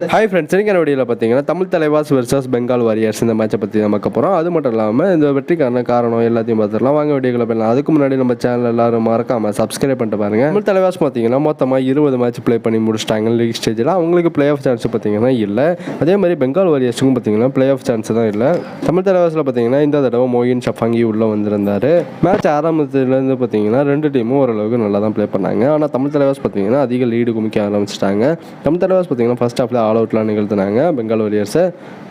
Hi friends இன்னைக்கு வீடியோவில் பார்த்தீங்கன்னா தமிழ் தலைவாஸ் வெர்சஸ் பெங்கால் வாரியர்ஸ் இந்த மேட்சை பற்றி நமக்கு போகிறோம் அது மட்டும் இல்லாமல் இந்த வெற்றிக்கான காரணம் எல்லாத்தையும் பார்த்துடலாம். வாங்க வீடியோவில் போயிடலாம். அதுக்கு முன்னாடி நம்ம சேனல் எல்லாரும் மறக்காமல் சப்ஸ்கிரைப் பண்ணிட்டு பாருங்கள் தமிழ் தலைவாஸ் பார்த்தீங்கன்னா மொத்தமாக இருபது மேட்ச் ப்ளே பண்ணி முடிச்சிட்டாங்க லீக் ஸ்டேஜில் அவங்களுக்கு ப்ளே ஆஃப் சான்ஸ் பார்த்தீங்கன்னா இல்லை. அதே மாதிரி பெங்கால் வாரியர்ஸுக்கும் பார்த்தீங்கன்னா ப்ளே ஆஃப் சான்ஸ் தான் இல்லை. தமிழ் தலைவாஸில் பார்த்தீங்கன்னா இந்த தடவை மோயின் ஷஃபாங்கி உள்ளே வந்திருந்தார். மேட்ச் ஆரம்பத்துலேருந்து பார்த்தீங்கன்னா ரெண்டு டீமும் ஓரளவுக்கு நல்லா தான் ப்ளே பண்ணாங்க. ஆனால் தமிழ் தலைவாஸ் பார்த்தீங்கன்னா அதிக லீடு குமிக்க ஆரம்பிச்சிட்டாங்க. தமிழ் தலைவாஸ் பார்த்தீங்கன்னா ஃபஸ்ட் ஆஃப்ல ஆல் அவுட்லாம் நிகழ்த்தினாங்க. பெங்கால் வாரியர்ஸை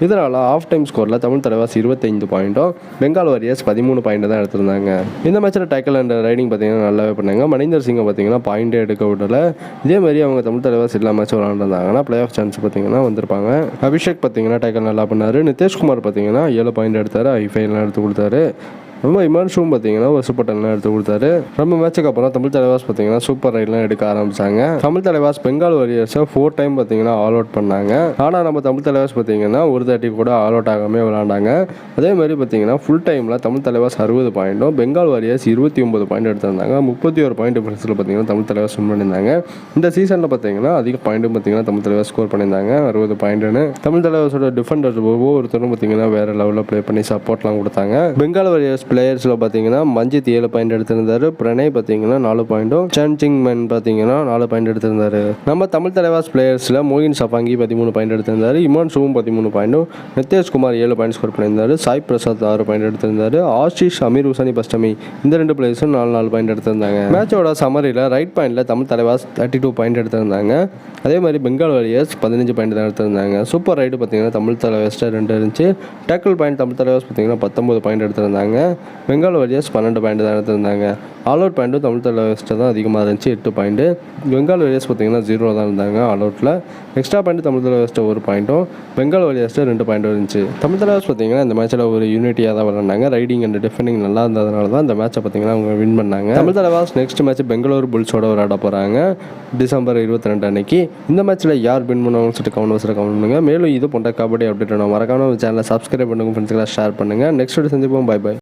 இதனால் ஆஃப் டைம் ஸ்கோரில் தமிழ் தலைவாஸ் இருபத்தைந்து பாயிண்ட்டும் பெங்கால் வாரியர்ஸ் பதிமூணு பாயிண்ட் தான் எடுத்திருந்தாங்க. இந்த மேட்ச்சில் டைக்கல் அண்ட் ரைடிங் பார்த்தீங்கன்னா நல்லாவே பண்ணாங்க. மணிந்தர் சிங்கை பார்த்தீங்கன்னா பாயிண்டே எடுக்க விடல. இதே மாதிரி அவங்க தமிழ் தலைவாஸ் எல்லா மேட்சும் விளாண்டுருந்தாங்கன்னா ப்ளே ஆஃப் சான்ஸ் பார்த்தீங்கன்னா வந்திருப்பாங்க. அபிஷேக் பார்த்தீங்கன்னா டைக்கல் நல்லா பண்ணார். நிதிஷ்குமார் பார்த்தீங்கன்னா ஏழு பாயிண்ட் எடுத்தார். ஐஃபைலாம் எடுத்து கொடுத்தாரு. ரொம்ப இமான்ஷுவும் பார்த்தீங்கன்னா ஒரு சூப்பர் எடுத்து கொடுத்தாரு. ரொம்ப மேட்சுக்கு அப்புறம் தமிழ் தலைவாஸ் பார்த்தீங்கன்னா சூப்பர் ரைட்லாம் எடுக்க ஆரம்பிச்சாங்க. தமிழ் தலைவாஸ் பெங்கால் வாரியர்ஸை ஃபோர் டைம் பார்த்தீங்கன்னா ஆல் அவுட் பண்ணாங்க. ஆனால் நம்ம தமிழ் தலைவாஸ் பார்த்தீங்கன்னா ஒரு தாட்டி கூட ஆல் அவுட் ஆகாமே விளாண்டாங்க அதே மாதிரி பார்த்தீங்கன்னா ஃபுல் டைமில் தமிழ் தலைவாஸ் அறுபது பாயிண்ட்டும் பெங்கால் வாரியர்ஸ் இருபத்தி ஒன்பது பாயிண்ட் எடுத்திருந்தாங்க. முப்பத்தி ஒரு பாயிண்ட் டிஃபரன்ஸில் பார்த்தீங்கன்னா தமிழ் தலைவாஸ் வின் பண்ணியிருந்தாங்க. இந்த சீசனில் பார்த்தீங்கன்னா அதிக பாயிண்ட்டும் பார்த்தீங்கன்னா தமிழ் தலைவாஸ் ஸ்கோர் பண்ணியிருந்தாங்க. அறுபது பாயிண்ட்னு தமிழ் தலைவாஸோட டிஃபெண்டர் ஒவ்வொருத்தரும் பார்த்தீங்கன்னா வேற லெவலில் ப்ளே பண்ணி சப்போர்ட்லாம் கொடுத்தாங்க. பெங்கால் வாரியர்ஸ் பிளேயர்ஸில் பார்த்தீங்கன்னா மஞ்சித் ஏழு பாயிண்ட் எடுத்திருந்தாரு. பிரணய் பார்த்தீங்கன்னா நாலு பாயிண்ட்டும் சன்சிங் மேன் பார்த்தீங்கன்னா நாலு பாயிண்ட் எடுத்திருந்தாரு. நம்ம தமிழ் தலைவாஸ் பிளேயர்ஸில் மோகின் சபாங்கி பதிமூணு பாயிண்ட் எடுத்திருந்தாரு. இமான் சுவும் பதிமூணு பாயிண்ட்டும் நித்தேஷ்குமார் ஏழு பாயிண்ட் ஸ்கோர் பண்ணியிருந்தாரு. சாய் பிரசாத் ஆறு பாயிண்ட் எடுத்திருந்தாரு. ஆஷிஷ் அமீர் உசானி பஸ்டமி இந்த ரெண்டு பிளேயர்ஸும் நாலு நாலு பாயிண்ட் எடுத்திருந்தாங்க. மேட்சோட சமரியில் ரைட் பாயிண்டில் Tamil Thalaivas thirty two point எடுத்திருந்தாங்க. அதே மாதிரி பெங்கால் வாரியர்ஸ் பதினஞ்சு பாயிண்ட் தான் எடுத்திருந்தாங்க. சூப்பர் ரைடு பார்த்தீங்கன்னா தமிழ் தலைவாஸ்ட்டு ரெண்டு இருந்துச்சு. டேக்கிள் பாயிண்ட் தமிழ் தலைவாஸ் பார்த்தீங்கன்னா பத்தொம்பது பாயிண்ட் எடுத்திருந்தாங்க. பெங்கால் வாரியர்ஸ் பன்னெண்டு பாயிண்ட் தான் எடுத்திருந்தாங்க. ஆல் அவுட் பாயிண்ட்டும் தமிழ் தலைவர்ஸ்ட்டு தான் அதிகமாக இருந்துச்சு எட்டு பாயிண்ட்டு பெங்கால் வாரியர்ஸ் பார்த்தீங்கன்னா ஜீரோ தான் இருந்தாங்க ஆல் அவுட்டில் எக்ஸ்ட்ரா பாயிண்ட் தமிழ் தலைவர்ஸ்ட்டு ஒரு பாயிண்ட்டும் பெங்கால் வாரியர்ஸ்ட்டு ரெண்டு பாயிண்ட்டும் இருந்துச்சு. தமிழ் தலைவர்ஸ் பார்த்தீங்கன்னா இந்த மேட்ச்சில் ஒரு யூனிட்டியாக தான் விளாண்டாங்க ரைடிங் அண்ட் டிஃபெண்டிங் நல்லா இருந்ததுனால தான் இந்த மேட்ச்சை பார்த்தீங்கன்னா அவங்க வின் பண்ணாங்க. தமிழ் தலைவாஸ் நெக்ஸ்ட் மேட்ச் பெங்களூர் புல்ஸோட விளையாட போகிறாங்க டிசம்பர் இருபத்தி ரெண்டு அன்னைக்கு. இந்த மேட்ச்சில் யார் வின் பண்ணுவாங்கன்னு சொல்லிட்டு கவனம் பாக்ஸில் கமெண்ட் மேலும் இது போன்ற கபடி அப்டேட் வேணும் மறக்காம சேனலை சப்ஸ்கிரைப் பண்ணுங்கள் ஃப்ரெண்ட்ஸ்க்கெல்லாம் ஷேர் பண்ணுங்கள் நெக்ஸ்ட் வீடியோ சந்திப்போம். Bye bye